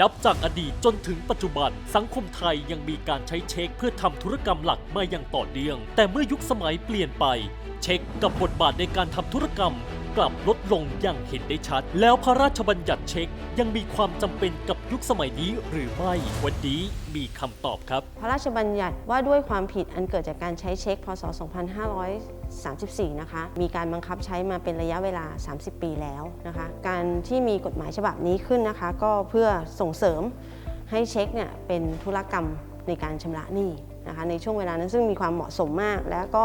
นับจากอดีตจนถึงปัจจุบัน สังคมไทยยังมีการใช้เช็คเพื่อทำธุรกรรมหลักมาอย่างต่อเนื่อง แต่เมื่อยุคสมัยเปลี่ยนไป เช็คกับบทบาทในการทำธุรกรรม กลับลดลงอย่างเห็นได้ชัด แล้วพระราชบัญญัติเช็คยังมีความจำเป็นกับยุคสมัยนี้หรือไม่วันนี้มีคำตอบครับ พระราชบัญญัติว่าด้วยความผิดอันเกิดจากการใช้เช็ค พศ 2534 นะคะ มีการบังคับใช้มาเป็นระยะเวลา 30 ปีแล้วนะคะ การที่มีกฎหมายฉบับนี้ขึ้นนะคะ ก็เพื่อส่งเสริมให้เช็คเนี่ยเป็นธุรกรรมในการชำระหนี้นะคะในช่วงเวลานั้นซึ่งมีความเหมาะสมมากแล้วก็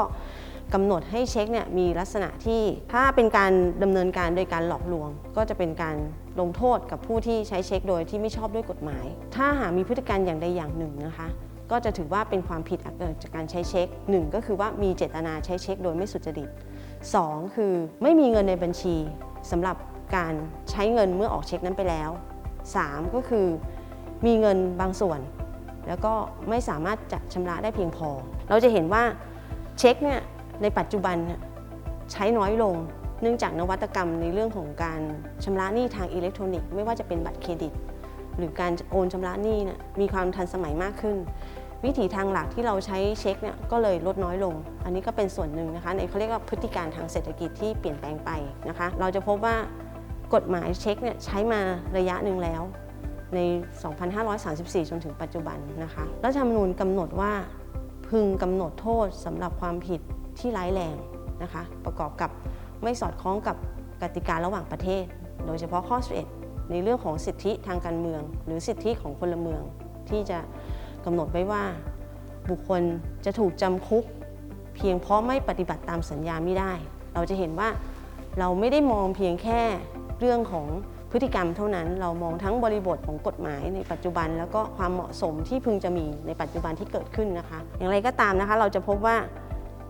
กำหนดให้เช็คเนี่ยมีลักษณะที่ถ้าเป็นการดำเนินการโดยการหลอกลวง ก็จะเป็นการลงโทษกับผู้ที่ใช้เช็คโดยที่ไม่ชอบด้วยกฎหมาย ถ้าหากมีพฤติการอย่างใดอย่างหนึ่งนะคะก็จะถือว่าเป็นความผิดเกิดจากการใช้เช็ค 1 ก็คือว่ามีเจตนาใช้เช็คโดยไม่สุจริต 2 คือไม่มีเงินในบัญชีสำหรับการใช้เงินเมื่อออกเช็คนั้นไปแล้ว 3 ก็คือมีเงินบางส่วน แล้วก็ไม่สามารถจะชำระได้เพียงพอ เราจะเห็นว่าเช็คเนี่ย ในปัจจุบันใช้น้อยลง เนื่องจากนวัตกรรมในเรื่องของการชำระหนี้ทางอิเล็กทรอนิกส์ไม่ว่าจะเป็นบัตรเครดิต หรือการโอนชำระหนี้นี่ยมีความทันสมัยมากขึ้น วิถีทางหลักที่เราใช้เช็คเนี่ยก็เลยลดน้อยลง อันนี้ก็เป็นส่วนหนึ่งนะคะในเขาเรียกว่าพฤติการทางเศรษฐกิจที่เปลี่ยนแปลงไปนะคะเราจะพบว่ากฎหมายเช็คเนี่ยใช้มาระยะหนึ่งแล้วใน 2534 จนถึงปัจจุบันนะคะ รัฐธรรมนูญกำหนดว่าพึงกำหนดโทษสำหรับความผิด ที่ร้ายแรงนะคะ ประกอบกับไม่สอดคล้องกับกติการะหว่างประเทศ โดยเฉพาะข้อ 11 ในเรื่องของสิทธิทางการเมือง หรือสิทธิของพลเมือง ที่จะกำหนดไว้ว่า บุคคลจะถูกจำคุก เพียงเพราะไม่ปฏิบัติตามสัญญาไม่ได้ เราจะเห็นว่าเราไม่ได้มองเพียงแค่เรื่องของพฤติกรรมเท่านั้นเรามองทั้งบริบทของกฎหมายในปัจจุบัน แล้วก็ความเหมาะสมที่พึงจะมีในปัจจุบันที่เกิดขึ้นนะคะ อย่างไรก็ตามนะคะ เราจะพบว่า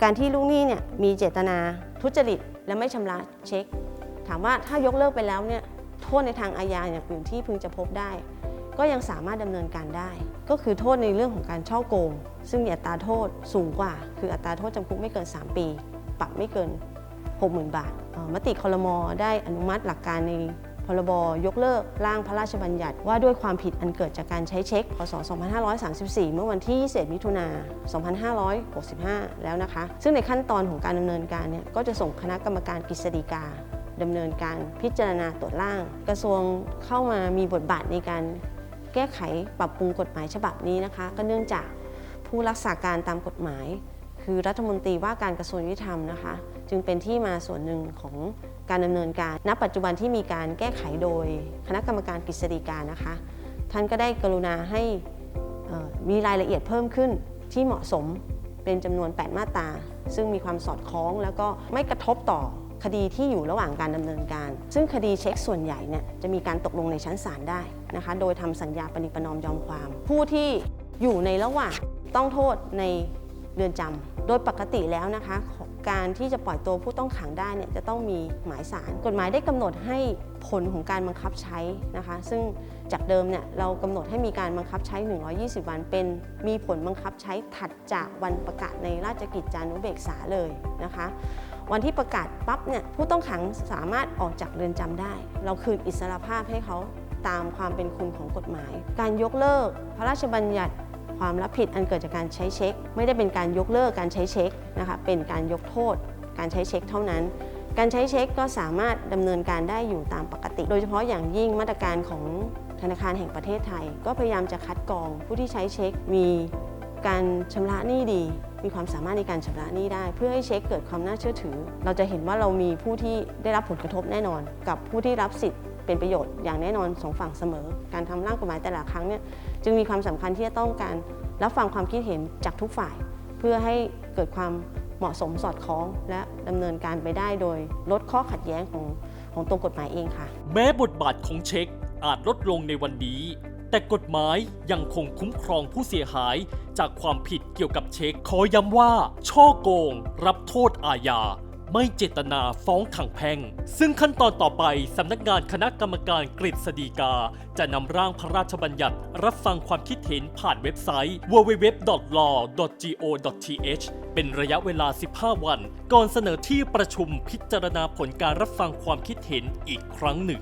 การที่ลูกหนี้เนี่ยมีเจตนาทุจริต และไม่ชำระเช็ค ถามว่าถ้ายกเลิกไปแล้วเนี่ยโทษในทางอาญาอย่างอื่นที่พึงจะพบได้ ก็ยังสามารถดำเนินการได้ ก็คือโทษในเรื่องของการช่อโกง ซึ่งมีอัตราโทษสูงกว่า คืออัตราโทษจำคุกไม่เกิน 3 ปี ปรับไม่เกิน 60,000 บาทมติคลมอได้อนุมัติหลักการใน บยกเลิกร่างพระราชบัญญัติ ว่าด้วยความผิดอันเกิดจากการใช้เช็ค พศ 2534 เมื่อวันที่ 21 มิถุนา 2565 แล้วนะคะ ซึ่งในขั้นตอนของการดำเนินการเนี่ยก็จะส่งคณะกรรมการกฤษฎีกาดำเนินการพิจารณาตรวจร่าง กระทรวงเข้ามามีบทบาทในการแก้ไขปรับปรุงกฎหมายฉบับนี้นะคะ ก็เนื่องจากผู้รักษาการตามกฎหมาย คือรัฐมนตรีว่าการกระทรวงยุติธรรมนะคะ จึงเป็นที่มาส่วนหนึ่งของ การดำเนินการ ณ ปัจจุบันที่มีการแก้ไขโดยคณะกรรมการกฤษฎีกานะคะ ท่านก็ได้กรุณาให้มีรายละเอียดเพิ่มขึ้นที่เหมาะสมเป็นจำนวน 8 มาตรา ซึ่งมีความสอดคล้อง แล้วก็ไม่กระทบต่อคดีที่อยู่ระหว่างการดำเนินการ ซึ่งคดีเช็คส่วนใหญ่เนี่ยจะมีการตกลงในชั้นศาลได้นะคะ โดยทำสัญญาปณิปนอมยอมความ ผู้ที่อยู่ในระหว่างต้องโทษใน เรือนจำโดยปกติแล้วนะคะการที่จะปล่อยตัวผู้ต้องขังได้เนี่ยจะต้องมีหมายสาร กฎหมายได้กำหนดให้ผลของการบังคับใช้นะคะ ซึ่งจากเดิมเนี่ยเรากำหนดให้มีการบังคับใช้ 120 วันเป็น มีผลบังคับใช้ถัดจากวันประกาศในราชกิจจานุเบกษาเลยนะคะ วันที่ประกาศปั๊บเนี่ยผู้ต้องขังสามารถออกจากเรือนจำได้ เราคืนอิสรภาพให้เขาตามความเป็นคุณของกฎหมาย การยกเลิกพระราชบัญญัติ ความรับผิดอันเกิดจากการใช้เช็ค ไม่ได้เป็นการยกเลิกการใช้เช็คนะคะเป็นการยกโทษ การใช้เช็คเท่านั้น การใช้เช็คก็สามารถดำเนินการได้อยู่ตามปกติ โดยเฉพาะอย่างยิ่งมาตรการของธนาคารแห่งประเทศไทย ก็พยายามจะคัดกรอง ผู้ที่ใช้เช็คมีการชำระหนี้ดี มีความสามารถในการชำระหนี้ได้ เพื่อให้เช็คเกิดความน่าเชื่อถือ เราจะเห็นว่าเรามีผู้ที่ได้รับผลกระทบแน่นอน กับผู้ที่รับสิทธิ์ เป็นประโยชน์อย่างแน่นอนสองฝั่งเสมอ การทำร่างกฎหมายแต่ละครั้งเนี่ยจึงมีความสำคัญที่จะต้องการรับฟังความคิดเห็นจากทุกฝ่าย เพื่อให้เกิดความเหมาะสมสอดคล้อง และดำเนินการไปได้โดยลดข้อขัดแย้งของของตัวกฎหมายเองค่ะ แม้บทบาทของเช็คอาจลดลงในวันนี้ แต่กฎหมายยังคงคุ้มครองผู้เสียหายจากความผิดเกี่ยวกับเช็คขอย้ำว่า ช่อโกง รับโทษอาญา ไม่เจตนาฟ้องถังแพ่ง ซึ่งขั้นตอนต่อไปสำนักงานคณะกรรมการกฤษฎีกา จะนำร่างพระราชบัญญัติ รับฟังความคิดเห็นผ่านเว็บไซต์ www.law.go.th เป็นระยะเวลา 15 วัน ก่อนเสนอที่ประชุมพิจารณาผลการรับฟังความคิดเห็นอีกครั้งหนึ่ง